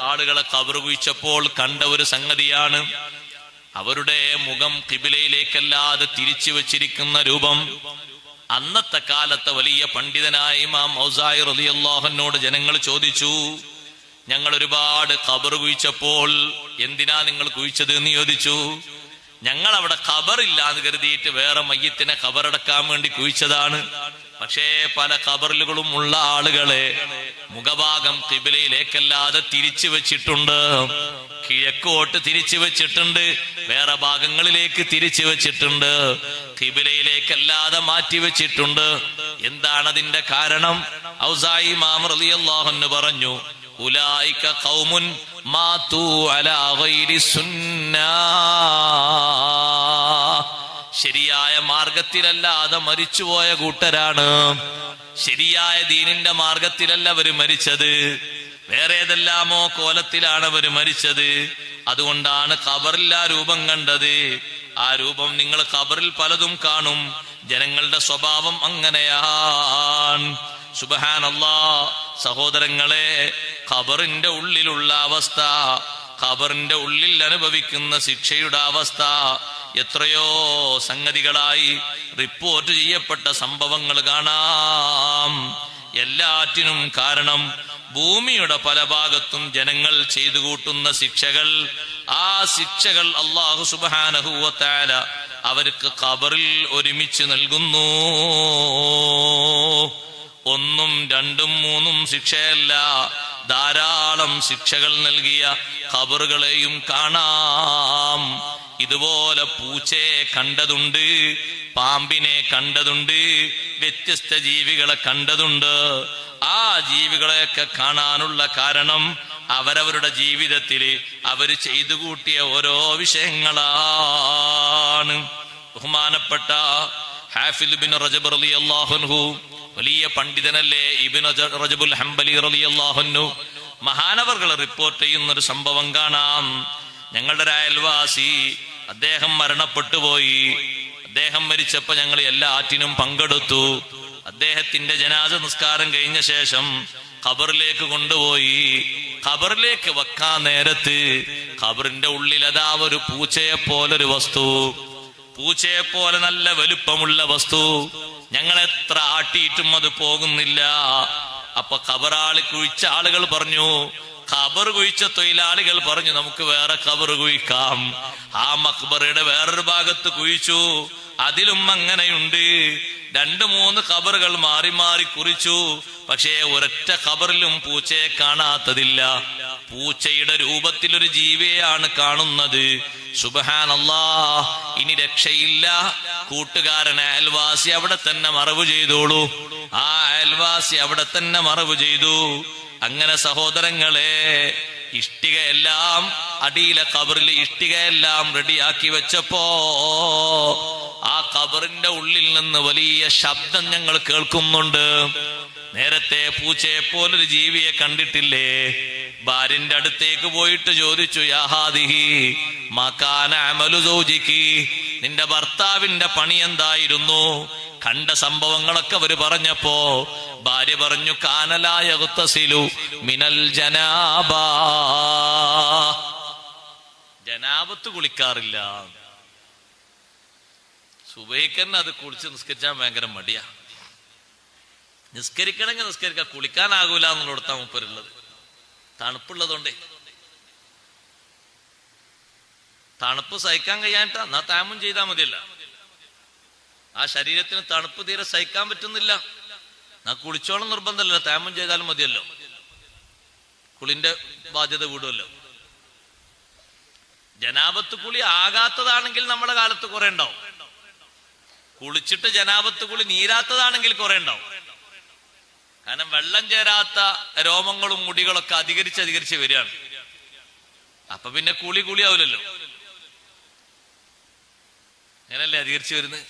ആളുകളെ കബർ കുഴിച്ചപ്പോൾ കണ്ട ഒരു സംഗതിയാണ്. അവരുടെ മുഖം കിബിലയിലേക്കല്ലാതെ തിരിച്ചു വച്ചിരിക്കുന്ന രൂപം. അന്നത്തെ കാലത്തെ വലിയ പണ്ഡിതനായ ഇമാം ഔസായി റലിയല്ലാഹനോട് ജനങ്ങൾ ചോദിച്ചു ഞങ്ങൾ ഒരുപാട് കബർ കുഴിച്ചപ്പോൾ എന്തിനാ നിങ്ങൾ കുഴിച്ചത്? എന്ന് ചോദിച്ചു. ഞങ്ങൾ അവിടെ ഖബറില്ലാന്ന് കരുതിയിട്ട് വേറെ മയ്യത്തിനെ കബറടക്കാൻ വേണ്ടി കുഴിച്ചതാണ്. പക്ഷേ പല കബറിലുകളും ഉള്ള ആളുകളെ മുഖഭാഗം കിബിലയിലേക്കല്ലാതെ തിരിച്ചു വെച്ചിട്ടുണ്ട്. കിഴക്കോട്ട് തിരിച്ചു വെച്ചിട്ടുണ്ട്. വേറെ ഭാഗങ്ങളിലേക്ക് തിരിച്ചു വെച്ചിട്ടുണ്ട്. കിബിലയിലേക്കല്ലാതെ മാറ്റി വെച്ചിട്ടുണ്ട്. എന്താണ് അതിന്റെ കാരണം? ഔസായി മാമറിയാഹുന്ന് പറഞ്ഞു ഉലായിക്ക കൗമുൻ മാതൂ അലാ സുന്നാ. ശരിയായ മാർഗത്തിലല്ലാതെ മരിച്ചുപോയ കൂട്ടരാണ്. ശരിയായ ദീനിന്റെ മാർഗത്തിലല്ല അവർ മരിച്ചത്. വേറെ ഏതെല്ലാമോ കോലത്തിലാണ് അവർ മരിച്ചത്. അതുകൊണ്ടാണ് ഖബറിൽ ആ രൂപം കണ്ടത്. ആ രൂപം നിങ്ങൾ ഖബറിൽ പലതും കാണും. ജനങ്ങളുടെ സ്വഭാവം അങ്ങനെയാണ്. സുബഹാനല്ലാ സഹോദരങ്ങളെ ഖബറിന്റെ ഉള്ളിലുള്ള അവസ്ഥ. ഖബറിന്റെ ഉള്ളിൽ അനുഭവിക്കുന്ന ശിക്ഷയുടെ അവസ്ഥ എത്രയോ സംഗതികളായി റിപ്പോർട്ട് ചെയ്യപ്പെട്ട സംഭവങ്ങൾ കാണാം. എല്ലാറ്റിനും കാരണം ഭൂമിയുടെ പല ഭാഗത്തും ജനങ്ങൾ ചെയ്തു കൂട്ടുന്ന ശിക്ഷകൾ. ആ ശിക്ഷകൾ അള്ളാഹു സുബാനഹുവത്താല അവർക്ക് ഖബറിൽ ഒരുമിച്ച് നൽകുന്നു. ഒന്നും രണ്ടും മൂന്നും ശിക്ഷയല്ല. ധാരാളം ശിക്ഷകൾ നൽകിയ ഖബറുകളെയും കാണാം. ഇതുപോലെ പൂച്ചയെ കണ്ടതുണ്ട് പാമ്പിനെ കണ്ടതുണ്ട് വ്യത്യസ്ത ജീവികളെ കണ്ടതുണ്ട്. ആ ജീവികളെയൊക്കെ കാണാനുള്ള കാരണം അവരവരുടെ ജീവിതത്തിൽ അവർ ചെയ്തു കൂട്ടിയ ഓരോ വിഷയങ്ങളാണ്. ബഹുമാനപ്പെട്ട ഹാഫിൽ ബിൻ റജബ് അലി അൻഹു വലിയ പണ്ഡിതനല്ലേ ഇബിൻ ഹംബലി റളിയല്ലാഹു മഹാനവർകൾ റിപ്പോർട്ട് ചെയ്യുന്ന ഒരു സംഭവം കാണാം. ഞങ്ങളുടെ ഒരു അയൽവാസി അദ്ദേഹം മരണപ്പെട്ടു പോയി. അദ്ദേഹം മരിച്ചപ്പോ ഞങ്ങൾ എല്ലാറ്റിനും പങ്കെടുത്തു. അദ്ദേഹത്തിന്റെ ജനാസ നിസ്കാരം കഴിഞ്ഞ ശേഷം ഖബറിലേക്ക് കൊണ്ടുപോയി. ഖബറിലേക്ക് വെക്കാൻ നേരത്ത് ഖബറിന്റെ ഉള്ളിൽ അതാ ഒരു പൂച്ചയെ പോലൊരു വസ്തു. പൂച്ചയെ പോലെ നല്ല വലുപ്പമുള്ള വസ്തു. ഞങ്ങൾ എത്ര ആട്ടിയിട്ടും അത് പോകുന്നില്ല. അപ്പൊ കബറാളി കുഴിച്ച ആളുകൾ പറഞ്ഞു ഖബർ കുഴിച്ച തൊഴിലാളികൾ പറഞ്ഞു നമുക്ക് വേറെ ഖബർ കുഴിക്കാം. ആ മക്ബറയുടെ വേറൊരു ഭാഗത്ത് കുഴിച്ചു. അതിലും അങ്ങനെയുണ്ട്. രണ്ട് മൂന്ന് ഖബറുകൾ മാറി മാറി കുറിച്ചു. പക്ഷേ ഒരൊറ്റ ഖബറിലും പൂച്ചയെ കാണാത്തതില്ല. പൂച്ചയുടെ രൂപത്തിൽ ഒരു ജീവിയെയാണ് കാണുന്നത്. സുബഹാനല്ലാ ഇനി രക്ഷയില്ല. കൂട്ടുകാരൻ അയൽവാസി അവിടെ തന്നെ മറവ് ചെയ്തോളൂ. ആ അയൽവാസി അവിടെ തന്നെ മറവ് ചെയ്തു. അങ്ങനെ സഹോദരങ്ങളെ ഇഷ്ടികയെല്ലാം അടിയിലെ കബറിൽ ഇഷ്ടികയെല്ലാം റെഡിയാക്കി വെച്ചപ്പോ ആ കബറിന്റെ ഉള്ളിൽ നിന്ന് വലിയ ശബ്ദം ഞങ്ങൾ കേൾക്കുന്നുണ്ട്. നേരത്തെ പൂച്ചയെ പോലൊരു ജീവിയെ കണ്ടിട്ടില്ലേ? ഭാര്യന്റെ അടുത്തേക്ക് പോയിട്ട് ചോദിച്ചു യാഹാദിഹി മക്കാന അമലു നിന്റെ ഭർത്താവിന്റെ പണി എന്തായിരുന്നു? കണ്ട സംഭവങ്ങളൊക്കെ അവർ പറഞ്ഞപ്പോ ഭാര്യ പറഞ്ഞു കാനലായ കുത്തസിലു മിനൽ ജനാബ. ജനാബത്ത് കുളിക്കാറില്ല. സുബൈക്കന്നെ അത് കുളിച്ച് നിസ്കരിച്ചാൽ ഭയങ്കര മടിയാ. നിസ്കരിക്കണമെങ്കിൽ നിസ്കരിക്കാം കുളിക്കാനാകൂല എന്നുള്ളിടത്താ മുപ്പരുള്ളത് തണുപ്പുള്ളതുകൊണ്ടേ. തണുപ്പ് സഹിക്കാൻ കഴിയാനിട്ടാ എന്നാ താമും ചെയ്താൽ മതിയല്ല. ആ ശരീരത്തിന് തണുപ്പ് തീരെ സഹിക്കാൻ പറ്റുന്നില്ല. എന്നാ കുളിച്ചോളം നിർബന്ധമല്ല. താമം ചെയ്താലും മതിയല്ലോ. കുളിന്റെ ബാധ്യത കൂടുമല്ലോ. ജനാപത്ത് കുളി ആകാത്തതാണെങ്കിൽ നമ്മുടെ കാലത്ത് കുറെ ഉണ്ടാവും. കുളിച്ചിട്ട് ജനാപത്ത് കുളി നീരാത്തതാണെങ്കിൽ കുറെ ഉണ്ടാവും. കാരണം വെള്ളം ചേരാത്ത രോമങ്ങളും മുടികളൊക്കെ അധികരിച്ച് അധികരിച്ച് വരികയാണ്. അപ്പൊ പിന്നെ കൂളി കുളി ആവില്ലല്ലോ അങ്ങനല്ലേ അധികരിച്ച് വരുന്നത്?